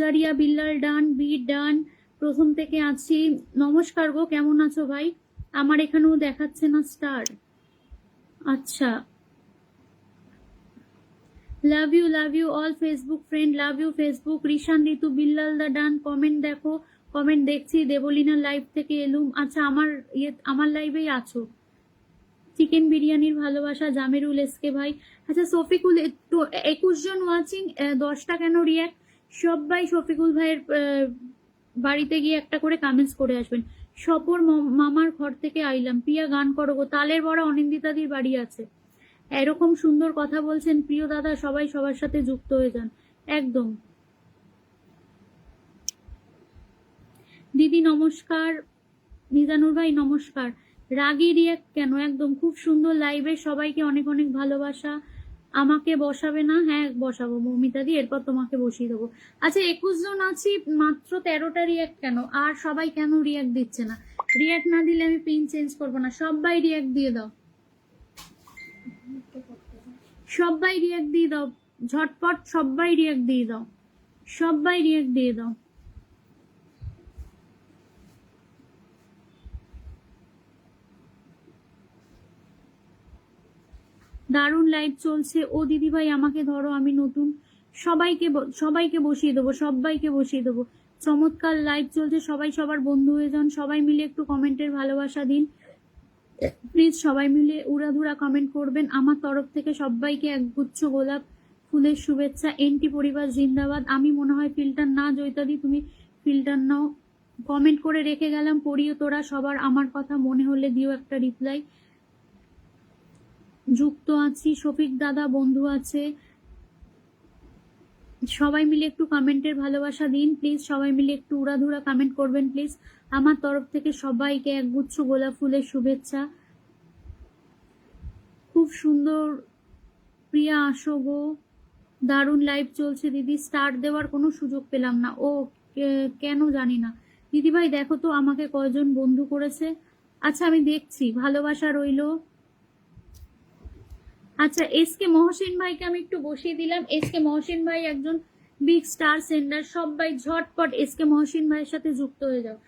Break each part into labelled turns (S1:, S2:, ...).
S1: পূজারিয়া Billal done be done, প্রথম থেকে আছি। নমস্কার গো, কেমন আছো ভাই? আমার এখানেও দেখাচ্ছে না স্টার। আচ্ছা। Love you love you all Facebook friend love you Facebook Rishan Ritu, Billal da done comment দেখো। কমেন্ট দেখছি দেবলিনার লাইভ থেকে এলুম। আচ্ছা আমার ইয়ে আমার লাইভেই আছো। চিকেন বিরিয়ানির ভালোবাসা, জামেরুল এসকে ভাই। আচ্ছা সফিকুল একুশ জন ওয়াচিং দশটা কেন রিয়াক্ট সবাই শফিকুল ভাইয়ের বাড়িতে গিয়ে একটা করে কমেন্টস করে আসবেন। সপর মামার ঘর থেকে আইলাম। প্রিয়া গান করো গো, তালের বড় অনিন্দিতাদির বাড়ি আছে। এরকম সুন্দর কথা বলছেন প্রিয় দাদা, সবাই সবার সাথে যুক্ত হয়ে যান। একদম। দিদি নমস্কার নিজানুর ভাই নমস্কার। রাগি রিয়াক্ট কেন? একদম। খুব সুন্দর লাইভে সবাইকে অনেক অনেক ভালোবাসা। আমাকে বসাবে না? হ্যাঁ বসাবো। মৌমিতা দি, এরপর তোমাকে বসিয়ে দেবো। আচ্ছা একুশ জন আছি, মাত্র তেরোটা রিয়াক্ট কেন? আর সবাই কেন রিয়াক্ট দিচ্ছে না? রিয়াক্ট না দিলে আমি পিন চেঞ্জ করব না। সবাই রিয়াক্ট দিয়ে দাও। সবাই রিয়াক্ট দিয়ে দাও। ঝটপট সবাই রিয়াক্ট দিয়ে দাও। সবাই রিয়াক্ট দিয়ে দাও। দারুণ লাইভ চলছে। ও দিদি ভাই আমাকে ধরো, আমি নতুন। সবাইকে সবাইকে বসিয়ে দেবো সবাইকে বসিয়ে দেবো। চমৎকার লাইভ চলছে, সবাই সবার বন্ধু হয়ে যান। সবাই মিলে একটু কমেন্টের ভালোবাসা দিন। প্লিজ সবাই মিলে উড়াধুরা কমেন্ট করবেন। আমার তরফ থেকে সবাইকে একগুচ্ছ গোলাপ ফুলের শুভেচ্ছা। এনটি পরিবার জিন্দাবাদ। আমি মনে হয় ফিল্টার না, জয়িতাদি, তুমি ফিল্টার নাও। কমেন্ট করে রেখে গেলাম, পড়িও তোরা সবার। আমার কথা মনে হলে দিও একটা রিপ্লাই যুক্ত আছি, শফিক দাদা, বন্ধু আছে। সবাই মিলে একটু কমেন্টের ভালোবাসা দিন, প্লিজ। সবাই মিলে একটু উড়াধুরা কমেন্ট করবেন, প্লিজ। আমার তরফ থেকে সবাইকে একগুচ্ছ গোলাপ ফুলের শুভেচ্ছা। খুব সুন্দর। প্রিয়া, আসো গো। দারুণ লাইভ চলছে। দিদি স্টার্ট দেওয়ার কোনো সুযোগ পেলাম না। ও কেন জানি না। দিদি ভাই দেখো তো, আমাকে কয়জন বন্ধু করেছে। আচ্ছা আমি দেখছি। ভালোবাসা রইল। আচ্ছা এস কে মহসিন ভাইকে আমি একটু বসিয়ে দিলাম। এস কে মহসিন ভাই একজন বিগ স্টার সেন্ডার সবাই ঝটপট এস কে মহসিন ভাইয়ের সাথে যুক্ত হয়ে যাও।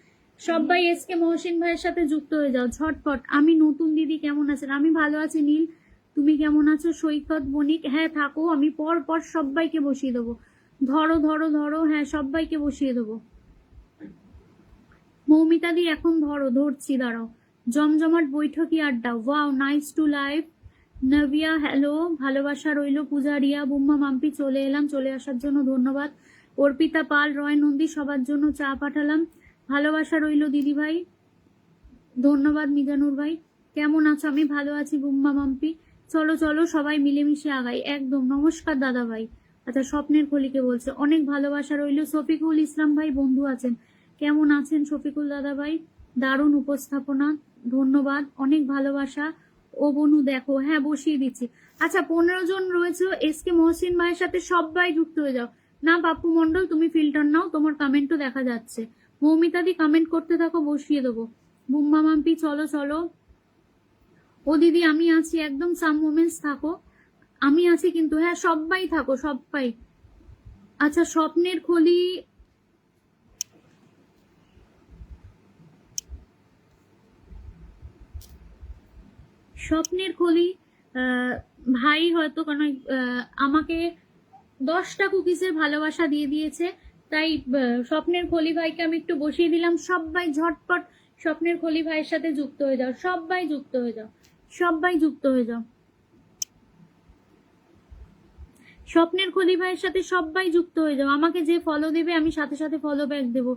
S1: সবাই এস কে মহসিন ভাইয়ের সাথে যুক্ত হয়ে যাও, ঝটপট। আমি নতুন দিদি কেমন আছেন? আমি ভালো আছি, নীল। তুমি কেমন আছো? সৈকত, বণিক হ্যাঁ থাকো। আমি পর পর সবাইকে বসিয়ে দেবো। ধরো ধরো ধরো হ্যাঁ সবাইকে বসিয়ে দেবো। মৌমিতাদি, এখন ধরো, ধরছি, দাঁড়াও। জমজমাট বৈঠকি আড্ডা wow nice to live Navia hello, ভালোবাসা রইল পূজা, রিয়া, বুম্মা, মাম্পি, চলে এলাম, চলে আসার জন্য ধন্যবাদ। অর্পিতা, পাল, রয়, নন্দী, সবার জন্য চা পাঠালাম। ভালোবাসা রইল দিদি ভাই। ধন্যবাদ মিজানুর ভাই। কেমন আছো? আমি ভালো আছি, বুম্মা, মাম্পি। চলো চলো, সবাই মিলেমিশে আগাই। একদম, নমস্কার, দাদা ভাই। আচ্ছা স্বপ্নের খলিকে বলছে, অনেক ভালোবাসা রইল। শফিকুল ইসলাম ভাই, বন্ধু আছেন। কেমন আছেন শফিকুল দাদা ভাই? দারুণ উপস্থাপনা, ধন্যবাদ, অনেক ভালোবাসা। ও বনু দেখো হ্যাঁ বসিয়ে দিচ্ছি। আচ্ছা পনেরো জন রয়েছে, এস কে মহসিন ভাইয়ের সাথে সবাই যুক্ত হয়ে যাও। না পাপ্পু মন্ডল তুমি ফিল্টার নাও, তোমার কমেন্টও দেখা যাচ্ছে। মৌমিতাদি কমেন্ট করতে থাকো, বসিয়ে দেবো। বুম্মা মাম্পি, চলো চলো। ও দিদি, আমি আছি, একদম সাম মোমেন্টস থাকো। আমি আছি কিন্তু হ্যাঁ সবাই থাকো, সবাই। আচ্ছা স্বপ্নের খলি স্বপ্নের খলি ভাই হয়তো কারণ আমাকে দশটা কুকিজের ভালোবাসা দিয়ে দিয়েছে। তাই স্বপ্নের খলি ভাইকে আমি একটু বসিয়ে দিলাম। সবাই ঝটপট স্বপ্নের খলি ভাইয়ের সাথে যুক্ত হয়ে যাও। সবাই যুক্ত হয়ে যাও। সবাই যুক্ত হয়ে যাও। স্বপ্নের খলি ভাইয়ের সাথে সবাই যুক্ত হয়ে যাও। আমাকে যে ফলো দেবে, আমি সাথে সাথে ফলো ব্যাক দেবো।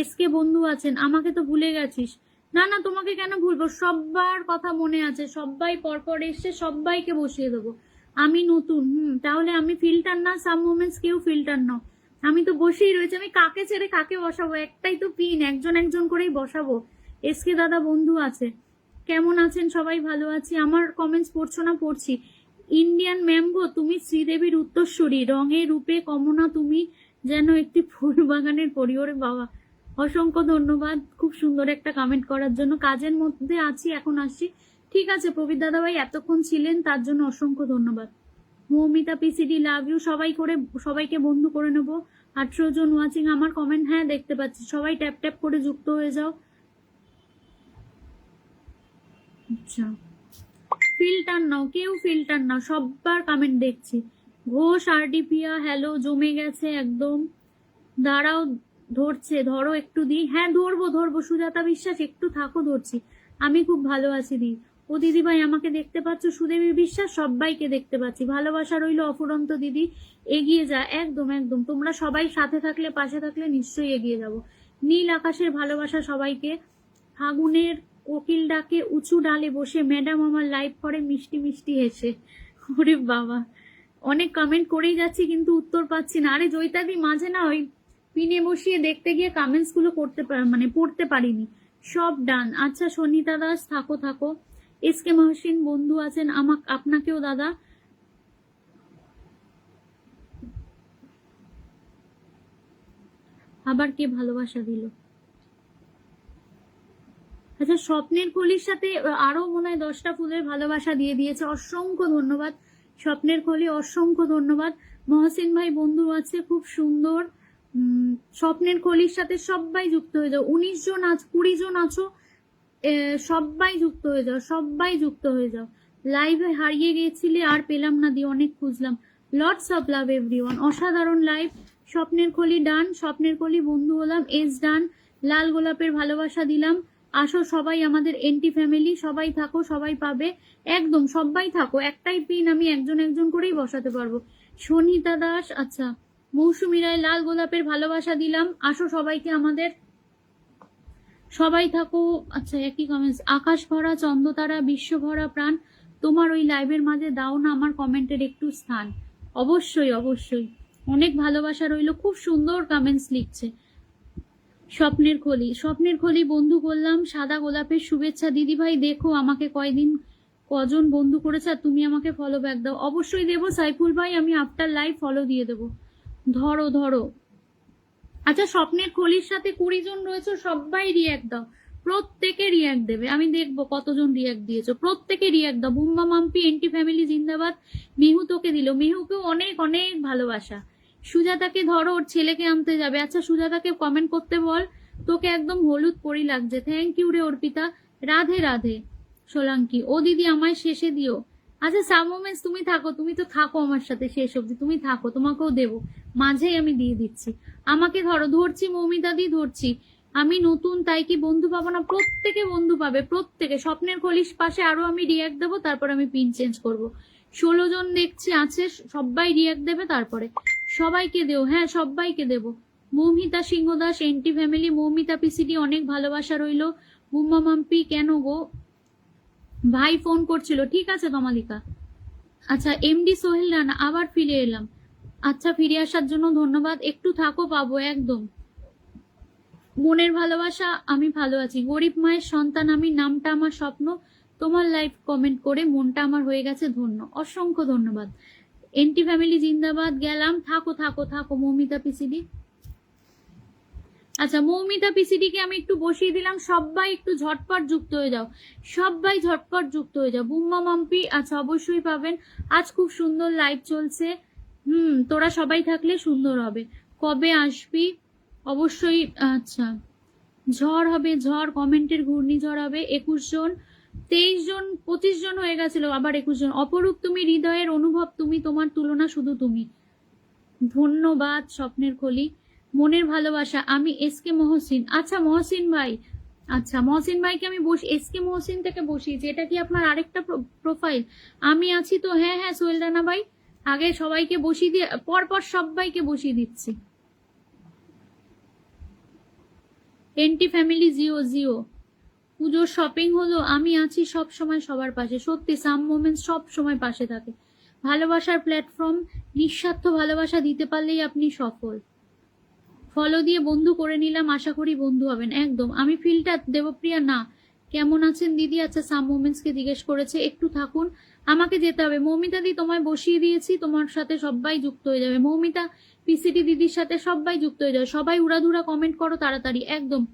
S1: এসকে বন্ধু আছেন, আমাকে তো ভুলে গেছিস। না না, তোমাকে কেন ভুলবো? সবার কথা মনে আছে। সবাই পরপর এসছে সবাইকে বসিয়ে দেবো। আমি নতুন, হুম, তাহলে আমি ফিল্টার না সাম মোমেন্টস কেউ ফিল্টার নাও আমি তো বসেই রয়েছি, আমি কাকে ছেড়ে কাকে বসাবো? একটাই তো পিন একজন একজন করেই বসাবো। এসকে দাদা বন্ধু আছে। কেমন আছেন সবাই? ভালো আছি। আমার কমেন্টস পড়ছো না? পড়ছি। ইন্ডিয়ান ম্যাম গো, তুমি শ্রীদেবীর উত্তরসূরি। রঙে, রূপে, কমনা, তুমি যেন একটি ফুল বাগানের পরিওরে বাবা। অসংখ্য ধন্যবাদ। খুব সুন্দর একটা কমেন্ট করার জন্য। কাজের মধ্যে আছি, এখন আসছি। ঠিক আছে, প্রবীর দাদা ভাই এতক্ষণ ছিলেন, তার জন্য অসংখ্য ধন্যবাদ। মৌমিতা পিসিডি লাভ ইউ সবাই করে, সবাইকে বন্ধু করে নেব। আঠেরো জন ওয়াচিং আমার কমেন্ট হ্যাঁ দেখতে পাচ্ছি। সবাই ট্যাপ ট্যাপ করে যুক্ত হয়ে যাও। আচ্ছা। ফিল্টার নাও, কেউ ফিল্টার নাও সবার কমেন্ট দেখছি। ঘোষ আরডিপিয়া হ্যালো জমে গেছে একদম। দাঁড়াও ধরছে, ধরো একটু দি হ্যাঁ ধরবো ধরবো, সুজাতা বিশ্বাস, একটু থাকো, ধরছি। আমি খুব ভালো আছি, দি। ও দিদি ভাই আমাকে দেখতে পাচ্ছ? সুদেবী বিশ্বাস সবাইকে দেখতে পাচ্ছি। ভালোবাসা রইল অফুরন্ত, দিদি। এগিয়ে যা, একদম একদম। তোমরা সবাই সাথে থাকলে, পাশে থাকলে নিশ্চয়ই এগিয়ে যাব। নীল আকাশের ভালোবাসা সবাইকে। ফাগুনের কোকিল ডাকে উঁচু ডালে বসে, ম্যাডাম, আমার লাইভ করে মিষ্টি মিষ্টি হেসে। ওরে বাবা। অনেক কমেন্ট করেই যাচ্ছি, কিন্তু উত্তর পাচ্ছি না। আরে জয়িতাদি মাঝে না ওই পিনে বসিয়ে দেখতে গিয়ে কমেন্টসগুলো করতে মানে পড়তে পারিনি। সব ডান আচ্ছা সনিতা দাস থাকো থাকো। এস কে মহসিন, বন্ধু আছেন। আমাকে, আপনাকেও দাদা। আবার কে ভালোবাসা দিল? আচ্ছা স্বপ্নের কলির সাথে আরও মনে হয় দশটা ফুলের ভালোবাসা দিয়ে দিয়েছে। অসংখ্য ধন্যবাদ। স্বপ্নের কলি অসংখ্য ধন্যবাদ। মহসিন ভাই, বন্ধু আছে, খুব সুন্দর। স্বপ্নের কলির সাথে সবাই যুক্ত হয়ে যাও। উনিশ জন আছ, কুড়ি জন আছো সবাই যুক্ত হয়ে যাও, সবাই যুক্ত হয়ে যাও। লাইভে হারিয়ে গিয়েছিলে, আর পেলাম না, দিয়ে অনেক খুঁজলাম। লটস অফ লাভ এভরিওয়ান অসাধারণ লাইভ স্বপ্নের কলি ডান, স্বপ্নের কলি বন্ধু হলাম এস ডান। লাল গোলাপের ভালোবাসা দিলাম। আসো সবাই আমাদের এন্টি ফ্যামিলি সবাই থাকো, সবাই পাবে। একদম সবাই থাকো, একটাই পিন আমি একজন একজন করেই বসাতে পারব। সনিতা দাস আচ্ছা। মৌসুমী রায় লাল গোলাপের ভালোবাসা দিলাম। আসো সবাইকে আমাদের। সবাই থাকো আচ্ছা একই কমেন্টস আকাশ ভরা, চন্দ্রতারা, বিশ্ব ভরা প্রাণ, তোমার ওই লাইভের মাঝে দাও না আমার কমেন্টের একটু স্থান। অবশ্যই অবশ্যই। অনেক ভালোবাসা রইল। খুব সুন্দর কমেন্টস লিখছে। স্বপ্নের খলি। স্বপ্নের খলি বন্ধু করলাম সাদা গোলাপের শুভেচ্ছা। দিদি ভাই দেখো আমাকে কয়দিন কজন বন্ধু করেছে আর তুমি আমাকে ফলো ব্যাক দাও। অবশ্যই দেবো, সাইফুল ভাই, আমি আফটার লাইভ ফলো দিয়ে দেবো। ধরো ধরো। আচ্ছা স্বপ্নের খলির সাথে কুড়ি জন রয়েছে, সবাই রিয়াক্ট দাও। প্রত্যেকে রিয়াক্ট দেবে। আমি দেখব কতজন রিয়াক্ট দিয়েছ। প্রত্যেকে রিয়াক্ট দাও। বুম্বা মাম্পি, এনটি ফ্যামিলি, জিন্দাবাদ। মেহু তোকে দিল। মেহুকেও অনেক অনেক ভালোবাসা। সুজাতাকে ধরো, ওর ছেলেকে আনতে যাবে। আচ্ছা সুজাতাকে কমেন্ট করতে বল। তোকে একদম হলুদ পরি লাগছে। থ্যাংক ইউ রে অর্পিতা। রাধে রাধে, সোলাঙ্কি। ও দিদি, আমায় শেষে দিও। আচ্ছা সাম মোমেন্টস তুমি থাকো। তুমি তো থাকো আমার সাথে শেষ অব্দি তুমি থাকো, তোমাকেও দেবো। মাঝেই আমি দিয়ে দিচ্ছি। আমাকে ধরো, ধরছি মৌমিতা দি, ধরছি। আমি নতুন, তাই কি বন্ধু পাবো না? প্রত্যেকে বন্ধু পাবে, প্রত্যেকে। স্বপ্নের কলিশ পাশে আরও আমি রিয়াক্ট দেবো, তারপর আমি পিন চেঞ্জ করব। ষোলো জন দেখছি, আছে, সবাই রিয়াক্ট দেবে, তারপরে। সবাইকে দেও হ্যাঁ সবাইকে দেব। Moumita Singha Das NT family Moumita PCD, অনেক ভালোবাসা রইল। বুম্মা মাম্পি, কেন গো? ভাই ফোন করছিল, ঠিক আছে কমালিকা আচ্ছা এমডি সোহেল রানা, আবার ফিরে এলাম। আচ্ছা ফিরে আসার জন্য ধন্যবাদ। একটু থাকো, পাবো একদম। মনের ভালোবাসা, আমি ভালো আছি। গরিব মায়ের সন্তান, আমি নামটা আমার স্বপ্ন। তোমার লাইফ কমেন্ট করে মনটা আমার হয়ে গেছে ধন্য। অসংখ্য ধন্যবাদ। এনটি ফ্যামিলি জিন্দাবাদ, গেলাম। থাকো থাকো থাকো, মৌমিতা পিসিডি। আচ্ছা মৌমিতা পিসিডিকে আমি একটু বসিয়ে দিলাম। সবাই একটু ঝটপট যুক্ত হয়ে যাও। সবাই ঝটপট যুক্ত হয়ে যাও। বুম্মা মাম্পি আচ্ছা অবশ্যই পাবেন। আজ খুব সুন্দর লাইভ চলছে। হুম, তোরা সবাই থাকলে সুন্দর হবে। কবে আসবি? অবশ্যই আচ্ছা। ঝড় হবে, ঝড়, কমেন্টের ঘূর্ণিঝড় হবে, একুশ জন, তেইশ জন, পঁচিশ জন হয়ে গেছিল, আবার একুশ জন। অপরূপ তুমি, হৃদয়ের অনুভব তুমি, তোমার তুলনা শুধু তুমি। ধন্যবাদ, স্বপ্নের খলি মনের ভালোবাসা, আমি এস কে মহসিন। আচ্ছা মহসিন ভাই। আচ্ছা মহসিন ভাইকে আমি বস, এস কে মহসিন থেকে বসিয়েছি। এটা কি আপনার আরেকটা প্রোফাইল আমি আছি তো হ্যাঁ হ্যাঁ সোহেল রানা ভাই। আগে সবাইকে বসিয়ে দিয়ে, পরপর সবাইকে বসিয়ে দিচ্ছি। এনটি ফ্যামিলি জিও জিও। পুজোর শপিং হলো, আমি আছি সব সময় সবার পাশে। সত্যি সাম মোমেন্ট সব সময় পাশে থাকে। ভালোবাসার প্ল্যাটফর্ম নিঃস্বার্থ ভালোবাসা দিতে পারলেই আপনি সফল। ফলো দিয়ে বন্ধু করে নিলাম, আশা করি বন্ধু হবেন। একদম, আমি ফিল্টার দেবপ্রিয়া না। কেমন আছেন দিদি? আচ্ছা সাম মোমেন্টসকে জিজ্ঞেস করেছে, একটু থাকুন। আমাকে যেতে হবে। মৌমিতা দি, তোমায় বসিয়ে দিয়েছি, তোমার সাথে সবাই যুক্ত হয়ে যাবে। মৌমিতা, পিসিটি দিদির সাথে সবাই যুক্ত হয়ে যাবে। সবাই উড়াধুরা কমেন্ট করো তাড়াতাড়ি, একদম।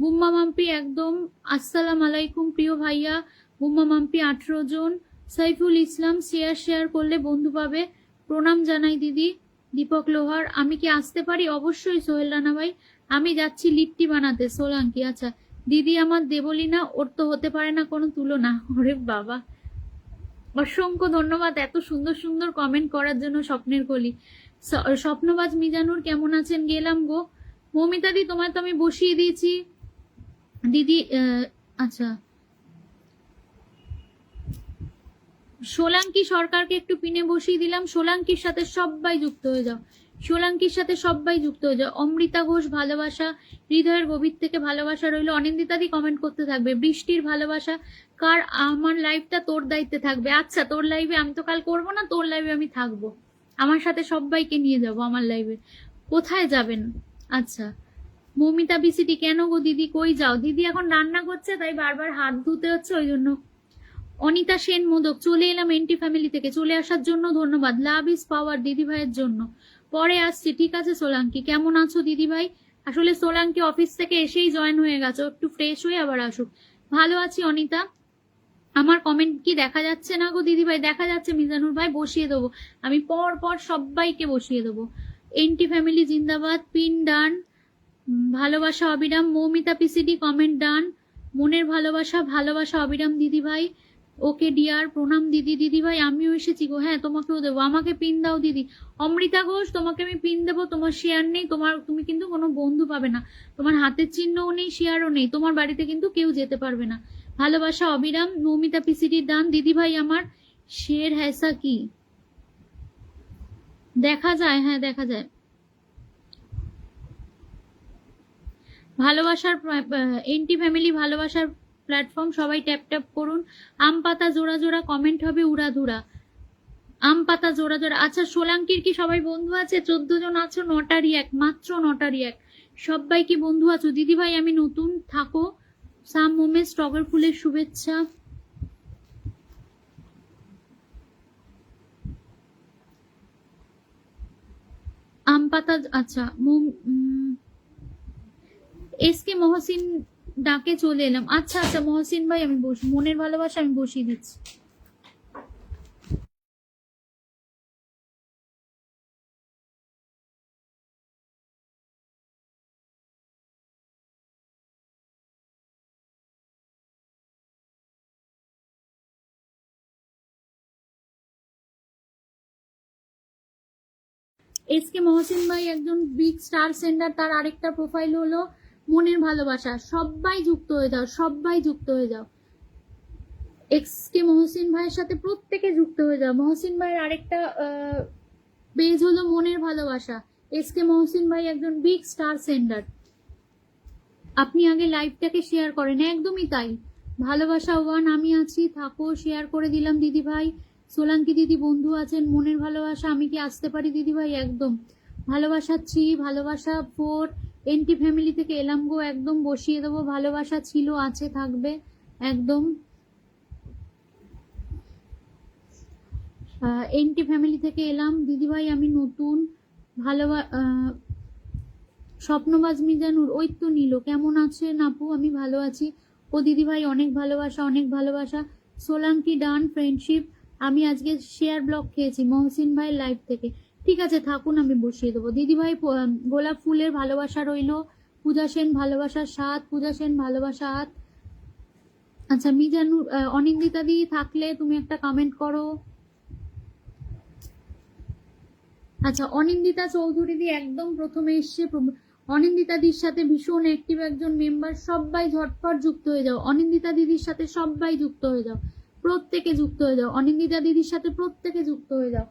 S1: বুম্মা মাম্পি, একদম। আসসালাম আলাইকুম, প্রিয় ভাইয়া। বুম্মা মাম্পি, আঠেরো জন। সাইফুল ইসলাম শেয়ার শেয়ার করলে বন্ধু পাবে। প্রণাম জানাই দিদি, দীপক লোহার। আমি কি আসতে পারি? অবশ্যই, সোহেল রানা ভাই। আমি যাচ্ছি লিট্টি বানাতে, সোলাঙ্কি। আচ্ছা দিদি আমার দেবলীনা, ওর তো হতে পারে না কোনো তুলনা। ওরে বাবা। অসংখ্য ধন্যবাদ এত সুন্দর সুন্দর কমেন্ট করার জন্য স্বপ্নের কলি। স্বপ্নবাজ মিজানুর, কেমন আছেন? গেলাম গো। মৌমিতা দি তোমায় তো আমি বসিয়ে দিয়েছি। দিদি আচ্ছা। সোলাঙ্কি সরকারকে একটু পিনে বসিয়ে দিলাম। সোলাঙ্কির সাথে সবাই যুক্ত হয়ে যাও। সোলাঙ্কির সাথে সবাই যুক্ত হয়ে যাও অমৃতা ঘোষ ভালোবাসা, হৃদয়ের গভীর থেকে ভালোবাসা রইল। অনিন্দিতাদি কমেন্ট করতে থাকবে, বৃষ্টির ভালোবাসা, কার আমার লাইফটা তোর দায়িত্বে থাকবে? আচ্ছা তোর লাইভে আমি তো কাল করব না? তোর লাইভে আমি থাকব। আমার সাথে সবাইকে নিয়ে যাব আমার লাইভে কোথায় যাবেন? আচ্ছা মমিতা বিসিটি কেন গো দিদি? কই যাও? দিদি এখন রান্না করছে, তাই বারবার হাত ধুতে হচ্ছে, ওই জন্য। অনিতা সেন মোদক চলে এলাম এন্টি ফ্যামিলি থেকে। চলে আসার জন্য ধন্যবাদ। লাভ ইজ পাওয়ার দিদি ভাইয়ের জন্য। পরে আসছি, ঠিক আছে সোলাঙ্কি। কেমন আছো দিদি ভাই আসলে সোলাঙ্কি অফিস থেকে এসেই জয়েন হয়ে গেছো। একটু ফ্রেশ হয়ে আবার আসুক। ভালো আছি, অনিতা। আমার কমেন্ট কি দেখা যাচ্ছে না গো দিদি ভাই দেখা যাচ্ছে মিজানুর ভাই, বসিয়ে দেবো। আমি পর পর সবাইকে বসিয়ে দেবো। এনটি ফ্যামিলি জিন্দাবাদ, পিন ডান। ভালোবাসা অবিরাম, মৌমিতা পিসিডি কমেন্ট ডান। মনের ভালোবাসা ভালোবাসা অবিরাম দিদি ভাই ওকে ডিয়ার প্রণাম দিদি দিদি ভাই আমিও এসেছি গো। হ্যাঁ তোমাকেও দেবো। আমাকে পিন দাও দিদি। অমৃতা ঘোষ, তোমাকে আমি পিন দেবো। তোমার শেয়ার নেই, তোমার, তুমি কিন্তু কোনো বন্ধু পাবে না। তোমার হাতের চিহ্নও নেই শেয়ারও নেই। তোমার বাড়িতে কিন্তু কেউ যেতে পারবে না। ভালোবাসা অবিরাম, নৌমিতা পিসিডির দান। দিদি ভাই আমার শের হ্যাসা কি? দেখা যায় হ্যাঁ দেখা যায়। ভালোবাসার এনটি ফ্যামিলি ভালোবাসার প্ল্যাটফর্ম সবাই ট্যাপ ট্যাপ করুন। আম পাতা জোড়া জোড়া কমেন্ট হবে উড়াধুরা আম পাতা জোড়া জোড়া। আচ্ছা সোলাঙ্কির কি সবাই বন্ধু আছে? চোদ্দ জন আছো নটারি এক, মাত্র নটারি এক। সবাই কি বন্ধু আছো? দিদি ভাই আমি নতুন, থাকো। সাম মোমে স্ট্রবের ফুলের শুভেচ্ছা। আম পাতা আচ্ছা মোম এস কে মহসিন ডাকে চলে এলাম। আচ্ছা আচ্ছা মহসিন ভাই, আমি বস, মনের ভালোবাসা আমি বসিয়ে দিচ্ছি। এস কে মহসিন ভাই একজন বিগ স্টার সেন্ডার তার আরেকটা প্রোফাইল হলো মনের ভালোবাসা সবাই যুক্ত হয়ে যাও সবাই যুক্ত হয়ে যাও। এক্স কে মহসিন ভাইয়ের সাথে প্রত্যেকে যুক্ত হয়ে যাও। মহসিন ভাইয়ের আরেকটা পেজ হলো মনের ভালোবাসা। এস কে মহসিন ভাই একজন বিগ স্টার সেন্ডার আপনি আগে লাইভটাকে শেয়ার করেন, একদমই তাই। ভালোবাসা ওয়ান আমি আছি, থাকো শেয়ার করে দিলাম দিদি ভাই। সোলাঙ্কি দিদি বন্ধু আছেন? মনের ভালোবাসা, আমি কি আসতে পারি দিদি ভাই? একদম। ভালোবাসা থ্রি ভালোবাসা ফোর এনটি ফ্যামিলি থেকে এলাম গো, একদম বসিয়ে দেবো, ভালোবাসা ছিল, আছে, থাকবে, একদম। এনটি ফ্যামিলি থেকে এলাম, দিদিভাই আমি নতুন, ভালোবা স্বপ্নবাজ মিজানুর ওই তো নিল। কেমন আছেন আপু? আমি ভালো আছি। ও দিদিভাই, অনেক ভালোবাসা অনেক ভালোবাসা। সোলাঙ্কি ডান ফ্রেন্ডশিপ আমি আজকে শেয়ার ব্লক খেয়েছি, মহসিন ভাই লাইভ থেকে। ঠিক আছে থাকুন আমি বসিয়ে দেবো। দিদিভাই গোলাপ ফুলের ভালোবাসা রইল। পূজা সেন ভালোবাসার সাত পূজা সেন ভালোবাসা আট আচ্ছা মিজানুর আহ, অনিন্দিতা দি থাকলে তুমি একটা কমেন্ট করো। আচ্ছা অনিন্দিতা চৌধুরী দি একদম প্রথমে এসছে। অনিন্দিতা দির সাথে ভীষণ অ্যাক্টিভ একজন মেম্বার সবাই ঝটপট যুক্ত হয়ে যাও। অনিন্দিতা দিদির সাথে সবাই যুক্ত হয়ে যাও। প্রত্যেকে যুক্ত হয়ে যাও। অনিন্দিতা দিদির সাথে প্রত্যেকে যুক্ত হয়ে যাও।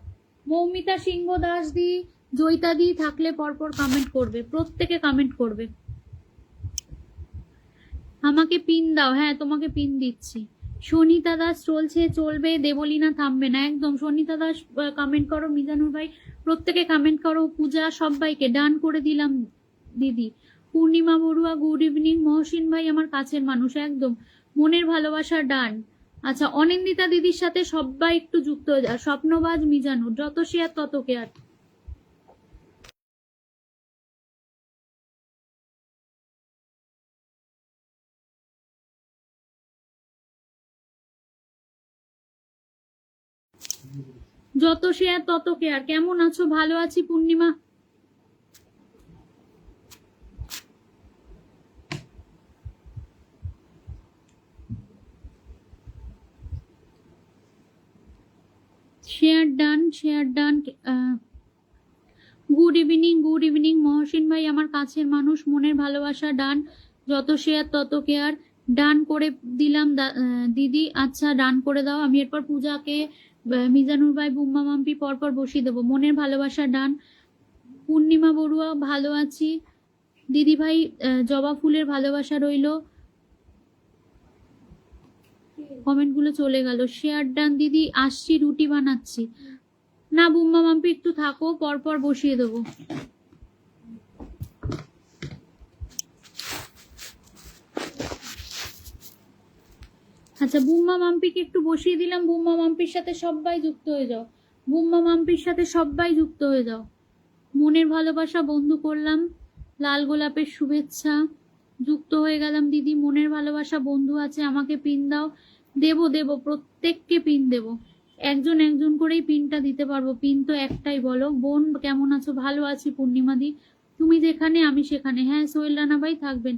S1: মৌমিতা সিংহ দাস দি, জয়িতা দি থাকলে পরপর কমেন্ট করবে, প্রত্যেকে কমেন্ট করবে। আমাকে পিন দাও হ্যাঁ তোমাকে পিন দিচ্ছি। সনিতা দাস চলছে, চলবে, দেবলীনা থামবে না, একদম। সনিতা দাস কমেন্ট করো, মিজানুর ভাই, প্রত্যেকে কমেন্ট করো, পূজা সবাইকে ডান করে দিলাম, দিদি। পূর্ণিমা বড়ুয়া গুড ইভিনিং মহসিন ভাই আমার কাছের মানুষ, একদম। মনের ভালোবাসা ডান আচ্ছা অনিন্দিতা দিদির সাথে সবাই একটু যুক্ত হয়ে যায়। স্বপ্নবাজ, মিজানুর, যত শেয়ার তত কেয়ার যত শেয়ার তত কেয়ার কেমন আছো? ভালো আছি, Purnima? Share done good evening good evening Mohsin ভাই আমার কাছের মানুষ মনের ভালোবাসা ডান যত শেয়ার তত কেয়ার ডান করে দিলাম দিদি। আচ্ছা ডান করে দাও। আমি এরপর পূজাকে মিজানুর ভাই বুম্মা মাম্পি পরপর বসিয়ে দেবো। মনের ভালোবাসা ডান পূর্ণিমা বড়ুয়া ভালো আছি। দিদি ভাই জবা ফুলের ভালোবাসা রইল। কমেন্টগুলো চলে গেল। শেয়ার ডান দিদি। আসছি রুটি বানাচ্ছি। না বুম্মা মাম্পি, একটু থাকো, পরপর বসিয়ে দেবো। আচ্ছা বুম্মা মাম্পিকে একটু বসিয়ে দিলাম। বুম্মা মাম্পির সাথে সবাই যুক্ত হয়ে যাও। বুম্মা মাম্পির সাথে সবাই যুক্ত হয়ে যাও। মনের ভালোবাসা বন্ধু করলাম। লাল গোলাপের শুভেচ্ছা। যুক্ত হয়ে গেলাম, দিদি, মনের ভালোবাসা বন্ধু আছে, আমাকে পিন দাও। দেবো দেবো, প্রত্যেককে পিন দেবো। একজন একজন করেই পিনটা দিতে পারব। পিন তো একটাই, বলো। বোন, কেমন আছো? ভালো আছি পূর্ণিমাদি তুমি যেখানে, আমি সেখানে। হ্যাঁ সোহেল রানা ভাই থাকবেন।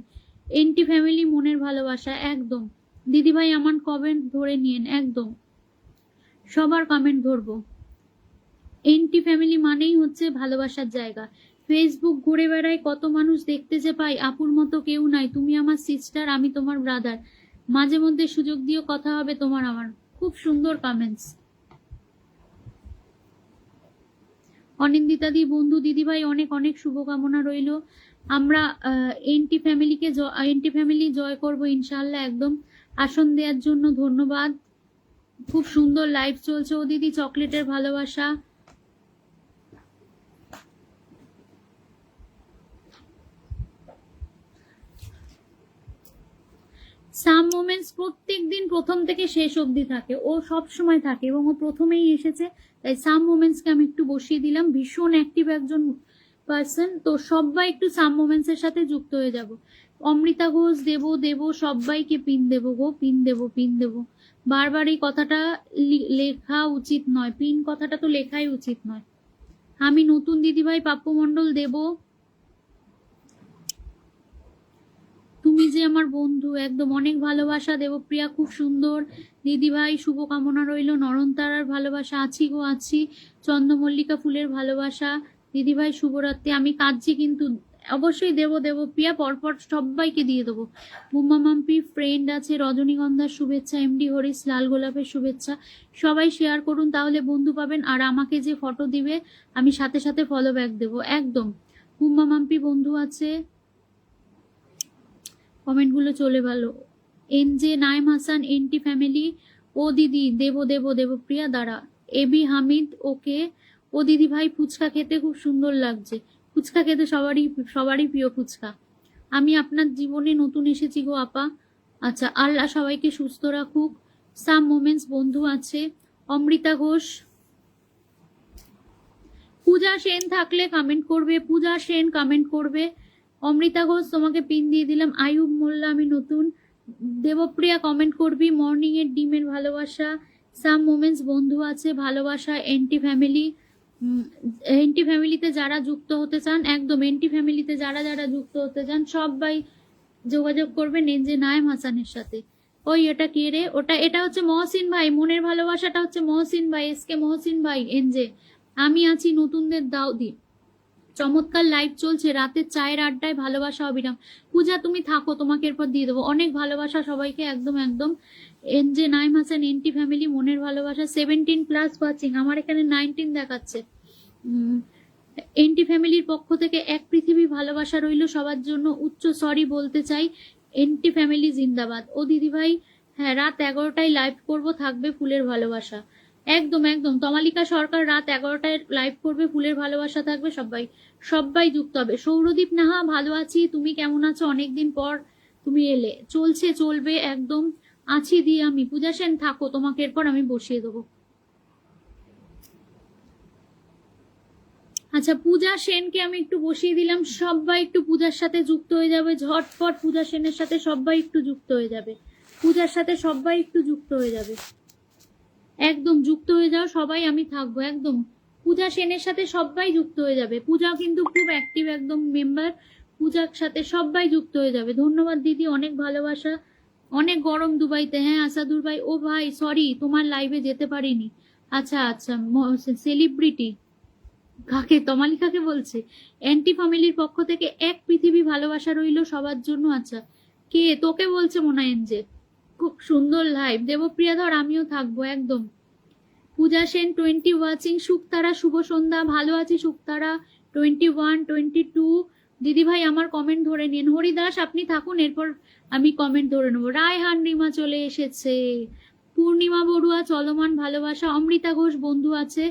S1: এন্টি ফ্যামিলি মনের ভালোবাসা, একদম। দিদিভাই, আমার কমেন্ট ধরে নিয়েন? একদম। সবার কমেন্ট ধরবো। এন্টি ফ্যামিলি মানেই হচ্ছে ভালোবাসার জায়গা। ফেসবুক ঘুরে বেড়ায়, কত মানুষ দেখতে যে পাই। আপুর মতো কেউ নাই। তুমি আমার সিস্টার আমি তোমার ব্রাদার মাঝে মধ্যে সুযোগ দিয়েও কথা হবে তোমার আমার। খুব সুন্দর কমেন্টস অনিন্দিতা দি, বন্ধু দিদিভাই, অনেক অনেক শুভকামনা রইল। আমরা এনটি ফ্যামিলিকে এনটি ফ্যামিলি জয় করব ইনশাল্লাহ একদম। আসন দেওয়ার জন্য ধন্যবাদ। খুব সুন্দর লাইভ চলছে। ও দিদি, চকলেটের ভালোবাসা। সাম মোমেন্টস প্রত্যেক দিন প্রথম থেকে শেষ অবধি থাকে। ও সব সময় থাকে এবং ও প্রথমেই এসেছে। তাই সাম মোমেন্টসকে আমি একটু বসিয়ে দিলাম। ভীষণ অ্যাক্টিভ একজন পার্সন তো সবাই একটু সাম মোমেন্টস এর সাথে যুক্ত হয়ে যাব। অমৃতা ঘোষ, দেব দেব সবাইকে পিন দেব গো। পিন দেব পিন দেব। বারবার এই কথাটা লেখা উচিত নয়। পিন কথাটা তো লেখাই উচিত নয়। আমি নতুন দিদিভাই, পাপ্পু মণ্ডল, দেব। তুমি যে আমার বন্ধু, একদম অনেক ভালোবাসা, দেবপ্রিয়া খুব সুন্দর। দিদিভাই, শুভকামনা রইল। নয়নতারার ভালোবাসা, আছি গো, আছি। চন্দ্রমল্লিকা ফুলের ভালোবাসা। দিদিভাই, শুভরাত্রি। আমি কাঁদছি কিন্তু অবশ্যই দেবো দেবো প্রিয়া পরপর সবাইকে দিয়ে দেবো। বুম্মা মাম্পি ফ্রেন্ড আছে, রজনীগন্ধার শুভেচ্ছা এমডি হরিস লাল গোলাপের শুভেচ্ছা। সবাই শেয়ার করুন, তাহলে বন্ধু পাবেন। আর আমাকে যে ফটো দিবে, আমি সাথে সাথে ফলো ব্যাক দেবো। একদম। বুম্মা মাম্পি বন্ধু আছে। কমেন্টগুলো চলে ভালো। N J Naim Hasan, NT family, ও দিদি, দেব দেব দেবপ্রিয়া দ্বারা এবি, হামিদ, ওকে। ও দিদি ভাই, ফুচকা খেতে খুব সুন্দর লাগছে। ফুচকা খেতে সবারই সবারই প্রিয় ফুচকা। আমি আপনার জীবনে নতুন এসেছি গো আপা। আচ্ছা আল্লাহ সবাইকে সুস্থ রাখুক। সাম মোমেন্টস, বন্ধু আছে। অমৃতা ঘোষ। পূজা সেন থাকলে কমেন্ট করবে, পূজা সেন কমেন্ট করবে। অমৃতা ঘোষ, তোমাকে পিন দিয়ে দিলাম। আয়ুব মোল্লা, আমি নতুন। দেবপ্রিয়া কমেন্ট করবি। মর্নিং এর ডিমের ভালোবাসা। সাম মোমেন্টস বন্ধু আছে, ভালোবাসা এন্টি ফ্যামিলি এন্টি ফ্যামিলিতে যারা যুক্ত হতে চান, একদম এন্টি ফ্যামিলিতে যারা যারা যুক্ত হতে চান, সবাই যোগাযোগ করবেন এনজে নায়েম হাসানের সাথে। ওই, এটা কে রে? ওটা, এটা হচ্ছে মহসিন ভাই। মনের ভালোবাসাটা হচ্ছে মহসিন ভাই এসকে মহসিন ভাই, এনজে। আমি আছি নতুনদের দাও দি চমৎকার লাইভ চলছে। রাতের চায়ের আড্ডায় ভালোবাসা অবিরাম। পূজা, তুমি থাকো, তোমাকে এরপর দিয়ে দেবো। অনেক ভালোবাসা সবাইকে একদম একদম। N J Naim Hasan NT family মনের ভালোবাসা। সেভেন্টিন প্লাস ওয়াচিং আমার এখানে নাইনটিন দেখাচ্ছে। এনটি ফ্যামিলির পক্ষ থেকে এক পৃথিবী ভালোবাসা রইল সবার জন্য। উচ্চ সরি বলতে চাই এনটি ফ্যামিলি জিন্দাবাদ। ও দিদিভাই হ্যাঁ রাত এগারোটায় লাইভ করব, থাকবে ফুলের ভালোবাসা। একদম একদম। তমালিকা সরকার রাত এগারোটায় লাইভ করবে, ফুলের ভালোবাসা থাকবে, সবাই সবাই যুক্ত হবে। সৌরদীপ নাহা, ভালো আছি, তুমি কেমন আছো? অনেকদিন পর তুমি এলে। চলছে, চলবে, একদম। আছি দিয়ে আমি। পূজা সেন, থাকো, তোমাকে এরপর আমি বসিয়ে দেবো। আচ্ছা পূজা সেনকে আমি একটু বসিয়ে দিলাম। সবাই একটু পূজার সাথে যুক্ত হয়ে যাবে। ঝটপট পূজা সেনের সাথে সবাই একটু যুক্ত হয়ে যাবে। পূজার সাথে সবাই একটু যুক্ত হয়ে যাবে। একদম যুক্ত হয়ে যাও, সবাই আমি থাকব, একদম। পূজা সেনের সাথে সবাই যুক্ত হয়ে যাবে। পূজা কিন্তু খুব অ্যাক্টিভ একদম মেম্বার পূজার সাথে সবাই যুক্ত হয়ে যাবে। ধন্যবাদ দিদি, অনেক ভালোবাসা। অনেক গরম দুবাইতে। হ্যাঁ আসাদুর ভাই, ও ভাই সরি তোমার লাইভে যেতে পারিনি। আচ্ছা আচ্ছা সেলিব্রিটি কাকে? তমালি কাকে বলছে? অ্যান্টি ফ্যামিলির পক্ষ থেকে এক পৃথিবী ভালোবাসা রইল সবার জন্য। আচ্ছা কে? তোকে বলছে মনে যে। খুব সুন্দর লাইভ দেবপ্রিয়া ধর আমিও থাকব, একদম। পূজা সেন টোয়েন্টি ওয়াচিং শুকতারা শুভ সন্ধ্যা, ভালো আছি Shuktara twenty one twenty two দিদি ভাই আমার কমেন্ট ধরে নিন। হরিদাস, আপনি থাকুন, এরপর আমি কমেন্ট ধরে নেব। রায়হান, রিমা চলে এসেছে। পূর্ণিমা বড়ুয়া, চলমান ভালোবাসা, অমৃতা ঘোষ বন্ধু আছে।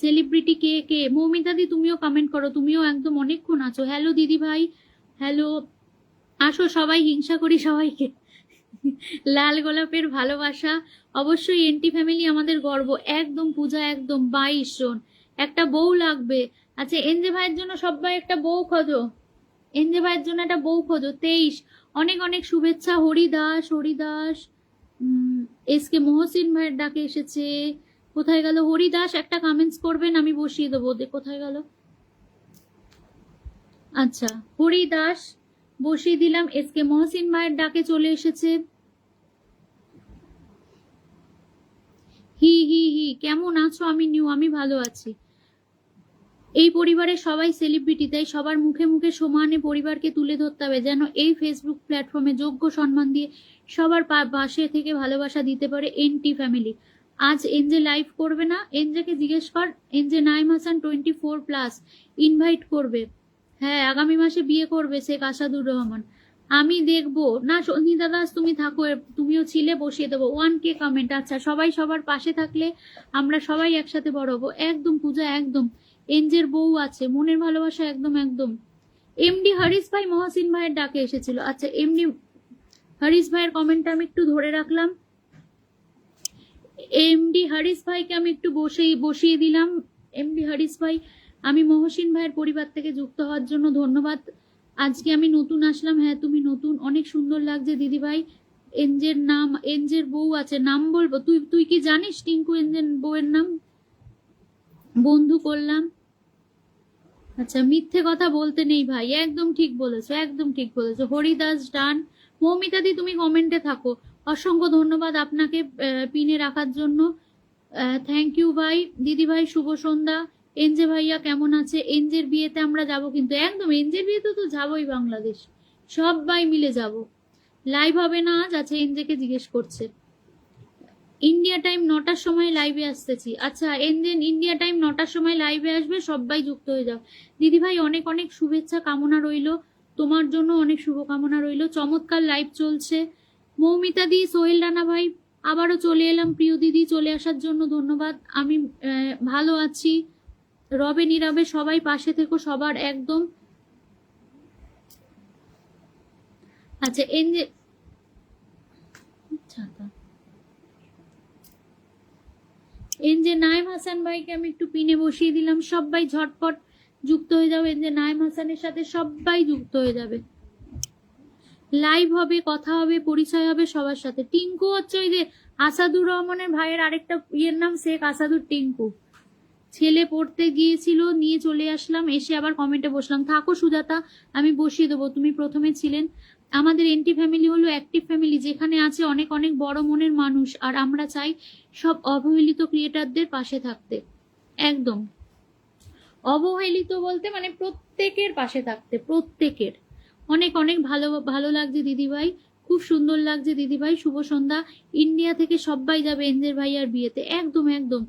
S1: সেলিব্রিটি কে কে? মৌমিতা দি, তুমিও কমেন্ট করো। তুমিও একদম অনেকক্ষণ আছো। হ্যালো দিদি ভাই হ্যালো আসো, সবাই হিংসা করি সবাইকে। লাল গোলাপের ভালোবাসা। অবশ্যই এনটি ফ্যামিলি আমাদের গর্ব। একদম পূজা, একদম বাইশ জন। একটা বউ লাগবে। আচ্ছা এনজে ভাইয়ের জন্য সবাই একটা বউ খোঁজো। এনজে ভাইয়ের জন্য একটা বউ খোঁজো। তেইশ। অনেক অনেক শুভেচ্ছা। হরিদাস হরিদাস। এস কে মহসিন ভাইয়ের ডাকে এসেছে। কোথায় গেল? হরিদাস, একটা কমেন্টস করবেন, আমি বসিয়ে দেবো কোথায় গেল? আচ্ছা হরিদাস। বসিয়ে দিলাম। এস কে মহসিন মায়ের ডাকে চলে এসেছে। হি হি হি, কেমন আছো? আমি নিউ, আমি ভালো আছি। এই পরিবারের সবাই সেলিব্রিটি তাই সবার মুখে মুখে সমানে পরিবারকে তুলে ধরতে হবে, যেন এই ফেসবুক প্ল্যাটফর্মে যোগ্য সম্মান দিয়ে সবার পাশে থেকে ভালোবাসা দিতে পারে এনটি ফ্যামিলি আজ এনজে লাইভ করবে না। এনজেকে জিজ্ঞেস কর। NJ Naim Hasan twenty four plus invite করবে। হ্যাঁ আগামী মাসে বিয়ে করবে শেখ আসাদুর রহমান। আমি দেখব। না সন্ধিতা দাস তুমি থাকো তুমিও ছিলে, বসিয়ে দেবো। ওয়ান কে কমেন্ট আচ্ছা সবাই সবার পাশে থাকলে আমরা সবাই একসাথে বড় হব। একদম, পূজা, একদম। এনজের বউ আছে, মনের ভালোবাসা একদম একদম। এমডি হরিশ ভাই মহাসিন ভাইয়ের ডাকে এসেছিল। আচ্ছা এমডি হরিশ ভাইয়ের কমেন্টটা আমি একটু ধরে রাখলাম। এমডি হরিশ ভাইকে আমি একটু বসেই, বসিয়ে দিলাম। এমডি হরিশ ভাই আমি মহসিন ভাইয়ের পরিবার থেকে যুক্ত হওয়ার জন্য ধন্যবাদ। আজকে আমি নতুন আসলাম। হ্যাঁ তুমি নতুন। অনেক সুন্দর লাগছে দিদি ভাই। এনজের নাম, এনজের বউ আছে। নাম বলব? তুই তুই কি জানিস টিঙ্কু এনজের বউয়ের নাম? বন্ধু করলাম। আচ্ছা মিথ্যে কথা বলতে নেই ভাই। একদম ঠিক বলেছ, একদম ঠিক বলেছ। হরিদাস ডান। মৌমিতা দি, তুমি কমেন্টে থাকো। অসংখ্য ধন্যবাদ আপনাকে পিনে রাখার জন্য। থ্যাংক ইউ ভাই। দিদি ভাই, শুভ সন্ধ্যা। এনজে ভাইয়া কেমন আছে? এনজের বিয়েতে আমরা যাব কিন্তু একদম, এনজের বিয়েতে তো যাবোই বাংলাদেশ। সবাই মিলে যাব। লাইভ হবে না আজ আচ্ছা এনজেকে জিজ্ঞেস করছে। ইন্ডিয়া টাইম নটার সময় লাইভে আসতেছি। আচ্ছা এনজেন ইন্ডিয়া টাইম নটার সময় লাইভে আসবে, সবাই যুক্ত হয়ে যাও। দিদি ভাই, অনেক অনেক শুভেচ্ছা, কামনা রইল। তোমার জন্য অনেক শুভকামনা রইল। চমৎকার লাইভ চলছে। মৌমিতা দি, সোহেল রানা ভাই, আবারও চলে এলাম। প্রিয় দিদি, চলে আসার জন্য ধন্যবাদ। আমি ভালো আছি। রবে নীরবে সবাই পাশে থেকো, সবার একদম। আচ্ছা এনজে এনজে নাইম হাসান ভাইকে আমি একটু পিনে বসিয়ে দিলাম, সবাই ঝটপট যুক্ত হয়ে যাবে এনজে নাইম হাসানের সাথে সবাই যুক্ত হয়ে যাবে। লাইভ হবে, কথা হবে, পরিচয় হবে সবার সাথে। টিঙ্কু হচ্ছে ওই যে আসাদুর রহমানের ভাইয়ের আরেকটা ইয়ের নাম, শেখ আসাদুর টিঙ্কু। ছেলে পড়তে গিয়েছিল, নিয়ে চলে আসলাম, এসে আবার কমেন্টে বসলাম, থাকো সুজাতা, আমি বসিয়ে দেবো, তুমি প্রথমে ছিলেন। আমাদের এনটি ফ্যামিলি হলো অ্যাক্টিভ ফ্যামিলি যেখানে আছে অনেক অনেক বড় মনের মানুষ, আর আমরা চাই সব অবহেলিত ক্রিয়েটারদের পাশে থাকতে। একদম। অবহেলিত বলতে মানে প্রত্যেকের পাশে থাকতে, প্রত্যেকের। অনেক অনেক ভালো ভালো লাগছে দিদিভাই, খুব সুন্দর লাগছে দিদিভাই, শুভ সন্ধ্যা। ইন্ডিয়া থেকে সবাই যাবে এনজের ভাই আর বিয়েতে, একদম একদম।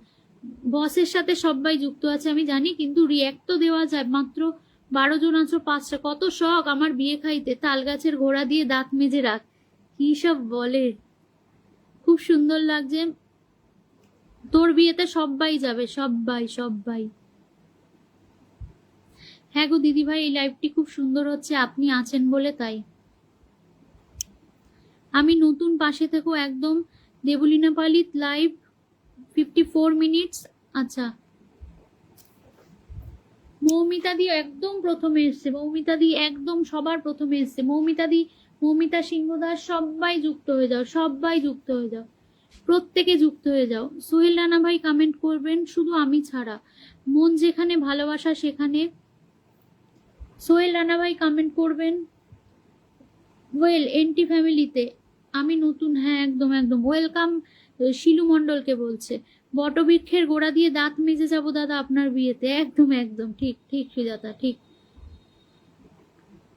S1: বসের সাথে সবাই যুক্ত আছে, আমি জানি, কিন্তু রিয়াক্ট তো দেওয়া যায়। মাত্র বারো জন আছো, পাঁচটা। কত শখ আমার বিয়ে খাইতে তাল গাছের ঘোড়া দিয়ে দাঁত মেজে রাখ। কি সব বলে? খুব সুন্দর লাগছে। তোর বিয়েতে সবাই যাবে, সবাই সবাই। হ্যাঁ গো দিদি ভাই এই লাইভটি খুব সুন্দর হচ্ছে, আপনি আছেন বলে তাই। আমি নতুন পাশে থেকেও একদম দেবলীনা পালিত লাইভ ফিফটি ফোর মিনিটস আচ্ছা। মৌমিতা দি একদম প্রথমে এসছে। মৌমিতা দি একদম সবার প্রথমে এসছে। মৌমিতা দি, মৌমিতা সবাই যুক্ত হয়ে যাও, সবাই যুক্ত হয়ে যাও। প্রত্যেকে যুক্ত হয়ে যাও। সোহেল রানা ভাই কমেন্ট করবেন, শুধু আমি ছাড়া। মন যেখানে, ভালোবাসা সেখানে। সোহেল রানা ভাই কমেন্ট করবেন। ওয়েল এনটি ফ্যামিলিতে আমি নতুন হ্যাঁ একদম একদম। ওয়েলকাম শিলু মণ্ডলকে বলছে বটবৃক্ষের গোড়া দিয়ে দাঁত মেজে যাব দাদা আপনার বিয়েতে একদম একদম ঠিক ঠিক সুজাতা ঠিক।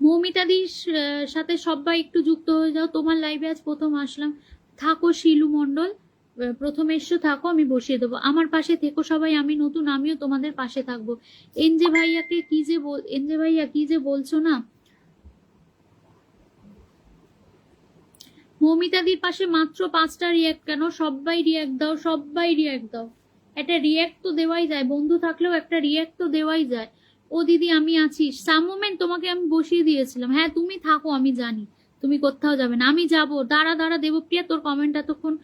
S1: মৌমিতাদির সাথে সবাই একটু যুক্ত হয়ে যাও তোমার লাইভে আজ প্রথম আসলাম। থাকো শিলু মণ্ডল আহ, প্রথম এসো থাকো আমি বসিয়ে দেবো। আমার পাশে থেকো সবাই আমি নতুন আমিও তোমাদের পাশে থাকব। এনজে ভাইয়াকে কি যে বল এনজে ভাইয়া কি যে বলছো না মৌমিতাদির পাশে মাত্র পাঁচটা রিয়াক্ট কেন? সবাই রিয়াক্ট দাও সবাই রিয়াক্ট দাও। একটা রিয়াক্ট তো দেওয়াই যায়, বন্ধু থাকলেও একটা রিয়াক্ট তো দেওয়াই যায়। ও দিদি, আমি আছি। সামোমেন্ট তোমাকে আমি বসিয়ে দিয়েছিলাম। হ্যাঁ তুমি থাকো, আমি জানি। তুমি কোথাও যাবে না। আমি যাব। দাঁড়া দাঁড়া, দেবপ্রিয়া, তোর কমেন্ট এতক্ষণ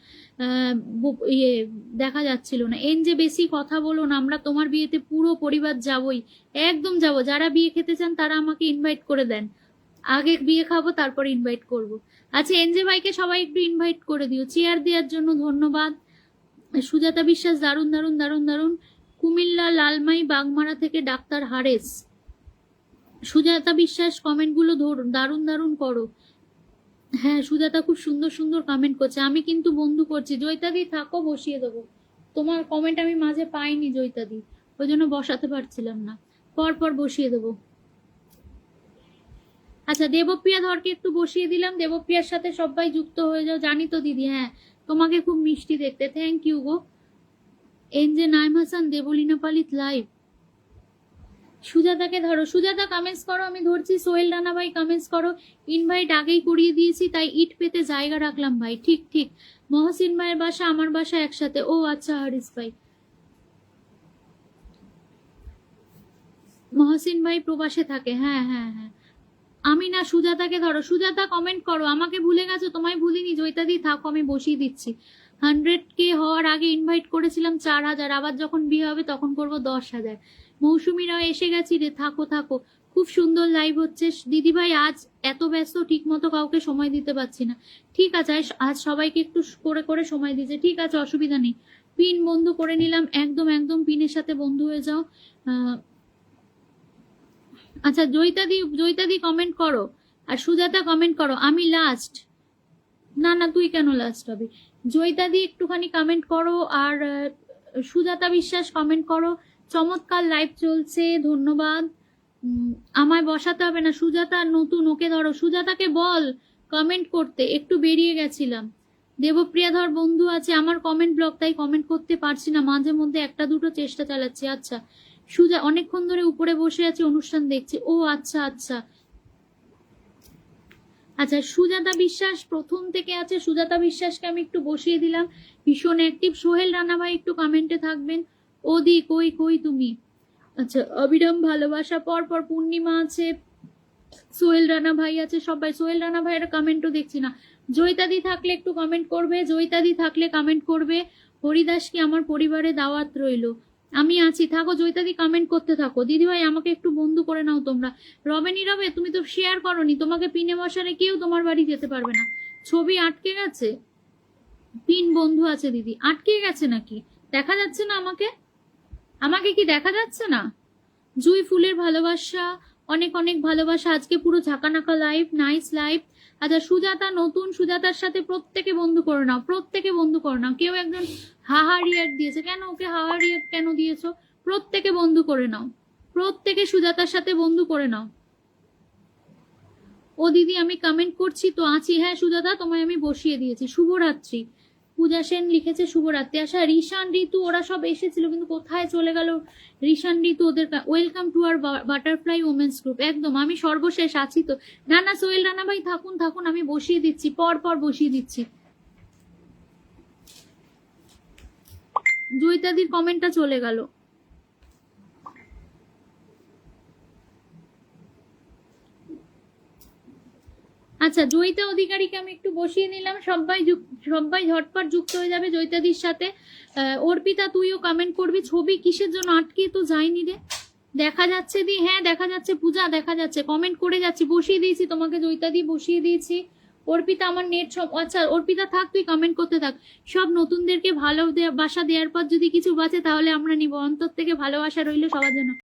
S1: ইয়ে দেখা যাচ্ছিল না। এন যে বেশি কথা বলো না, আমরা তোমার বিয়েতে পুরো পরিবার যাবই। একদম যাব। যারা বিয়ে খেতে চান, তারা আমাকে ইনভাইট করে দেন। আগে বিয়ে খাব, তারপর ইনভাইট করব। আচ্ছা এনজে ভাইকে সবাই একটু ইনভাইট করে দিও। চেয়ার দেওয়ার জন্য ধন্যবাদ। সুজাতা বিশ্বাস, দারুণ দারুণ দারুণ দারুণ। কুমিল্লা, লালমাই, বাগমারা থেকে ডাক্তার হারেস। সুজাতা বিশ্বাস, কমেন্টগুলো দারুণ দারুণ করো। হ্যাঁ সুজাতা খুব সুন্দর সুন্দর কমেন্ট করছে। আমি কিন্তু বন্ধু করছি। জয়িতাদি, থাকো, বসিয়ে দেবো। তোমার কমেন্ট আমি মাঝে পাইনি জয়িতাদি। ওই জন্য বসাতে পারছিলাম না। পর পর বসিয়ে দেবো। আচ্ছা দেবপ্রিয়া ধরকে একটু বসিয়ে দিলাম। দেবপ্রিয়ার সাথে সবাই যুক্ত হয়ে যাও। জানি তো দিদি হ্যাঁ তোমাকে খুব মিষ্টি দেখতে। থ্যাংক ইউ গো। এন যে নাইম হাসান, দেবলীনা পালিত লাইভ সুজাতাকে ধরো। সুজাতা কমেন্টস করো, আমি ধরছি। সোহেল রানা ভাই কমেন্টস করো। ইনভাইট আগেই করিয়ে দিয়েছি, তাই ইট পেতে জায়গা রাখলাম ভাই। ঠিক ঠিক। মহসিন ভাইয়ের বাসা, আমার বাসা একসাথে। ও আচ্ছা হারিস ভাই। মহসিন ভাই প্রবাসে থাকে। হ্যাঁ হ্যাঁ হ্যাঁ। আমি না সুজাতাকে ধরো, সুজাতা কমেন্ট করো, আমাকে ভুলে গেছো, তোমায় ভুলিনি জৈতাদি থাকো, আমি বসিয়ে দিচ্ছি। হান্ড্রেড কে হওয়ার আগে ইনভাইট করেছিলাম চার হাজার, আবার যখন বিয়ে হবে তখন করব দশ হাজার। মৌসুমিরাও এসে গেছি রে, থাকো থাকো। খুব সুন্দর লাইভ হচ্ছে। দিদি ভাই আজ এত ব্যস্ত ঠিক মতো কাউকে সময় দিতে পারছি না। ঠিক আছে, আজ- সবাইকে একটু করে করে সময় দিচ্ছে ঠিক আছে, অসুবিধা নেই। পিন বন্ধু করে নিলাম। একদম একদম পিনের সাথে বন্ধু হয়ে যাও। আচ্ছা জয়িতাদি জয়িতাদি কমেন্ট করো। আর সুজাতা কমেন্ট করো, আমি লাস্ট না না, তুই কেন লাস্ট হবে? জয়িতাদি একটুখানি কমেন্ট করো, আর সুজাতা বিশ্বাস কমেন্ট করো, চমৎকার লাইভ চলছে, ধন্যবাদ। আমায় বসাতে হবে না। সুজাতা নতুন, ওকে ধরো। সুজাতাকে বল কমেন্ট করতে। একটু বেরিয়ে গেছিলাম। দেবপ্রিয়া ধর বন্ধু আছে, আমার কমেন্ট ব্লক তাই কমেন্ট করতে পারছি না। মাঝে মধ্যে একটা দুটো চেষ্টা চালাচ্ছি। আচ্ছা সুজা অনেকক্ষণ ধরে উপরে বসে আছে, অনুষ্ঠান দেখছি। ও আচ্ছা আচ্ছা। আচ্ছা সুজাতা বিশ্বাস প্রথম থেকে আছে। সুজাতা বিশ্বাসকে আমি একটু বসিয়ে দিলাম। ভীষণ অ্যাক্টিভ সোহেল রানা ভাই একটু কমেন্টে থাকবেন। ও দি, কই কই তুমি? আচ্ছা অবিরাম ভালোবাসা। পর পর পূর্ণিমা আছে, সোহেল রানা ভাই আছে সবাই। সোহেল রানা ভাইয়ের কমেন্টও দেখছি না। জয়িতাদি থাকলে একটু কমেন্ট করবে। জয়িতাদি থাকলে কমেন্ট করবে। হরিদাস কি আমার পরিবারে দাওয়াত রইল? আমি আছি, থাকো জয়িতাদি কমেন্ট করতে থাকো। দিদিভাই, আমাকে একটু বন্ধু করে নাও তোমরা। রবে নীরবে, তুমি তো শেয়ার করনি, তোমাকে পিনে বসারে কেউ তোমার বাড়ি যেতে পারবে না। ছবি আটকে গেছে? পিন বন্ধু আছে, দিদি। আটকে গেছে নাকি? দেখা যাচ্ছে না আমাকে? আমাকে কি দেখা যাচ্ছে না? জুই ফুলের ভালোবাসা, অনেক অনেক ভালোবাসা। আজকে পুরো ঝাঁকানাকা লাইভ নাইস লাইভ আচ্ছা সুজাতা, নতুন সুজাতার সাথে প্রত্যেকে বন্ধু করে নাও, প্রত্যেকে বন্ধু করে নাও। কেউ একজন হাহা রিয়ার দিয়েছে। কেন ওকে হাহা রিয়ার কেন দিয়েছ? প্রত্যেকে বন্ধু করে নাও। প্রত্যেকে সুজাতার সাথে বন্ধু করে নাও। ও দিদি, আমি কমেন্ট করছি, তো আছি। হ্যাঁ সুজাতা, তোমায় আমি বসিয়ে দিয়েছি। শুভরাত্রি। পূজা সেন লিখেছে শুভরাত্রি। আশা রিশান, ঋতু, ওরা সব এসেছিল, কিন্তু কোথায় চলে গেল? রিশান, ঋতু, ওদের welcome to our butterfly women's group একদম, আমি সর্বশেষ আছি তো। না না, সোহেল রানা ভাই, থাকুন থাকুন, আমি বসিয়ে দিচ্ছি, পর পর বসিয়ে দিচ্ছি। জয়িতাদির কমেন্টটা চলে গেল। আচ্ছা জয়িতা অধিকারীকে আমি একটু বসিয়ে নিলাম। সবাই সবাই ঝটপট যুক্ত হয়ে যাবে জয়িতাদির সাথে। অর্পিতা, তুইও কমেন্ট করবি। ছবি কিসের জন্য আটকে তো যায়নি রে? দেখা যাচ্ছে দি হ্যাঁ দেখা যাচ্ছে পূজা, দেখা যাচ্ছে। কমেন্ট করে যাচ্ছি, বসিয়ে দিয়েছি, তোমাকে জয়িতাদি বসিয়ে দিয়েছি। অর্পিতা, আমার নেট সব আচ্ছা অর্পিতা থাক, তুই কমেন্ট করতে থাক। সব নতুনদেরকে ভালো বাসা দেওয়ার পর যদি কিছু বাঁচে, তাহলে আমরা নিব। অন্তর থেকে ভালোবাসা রইল সবার জন্য।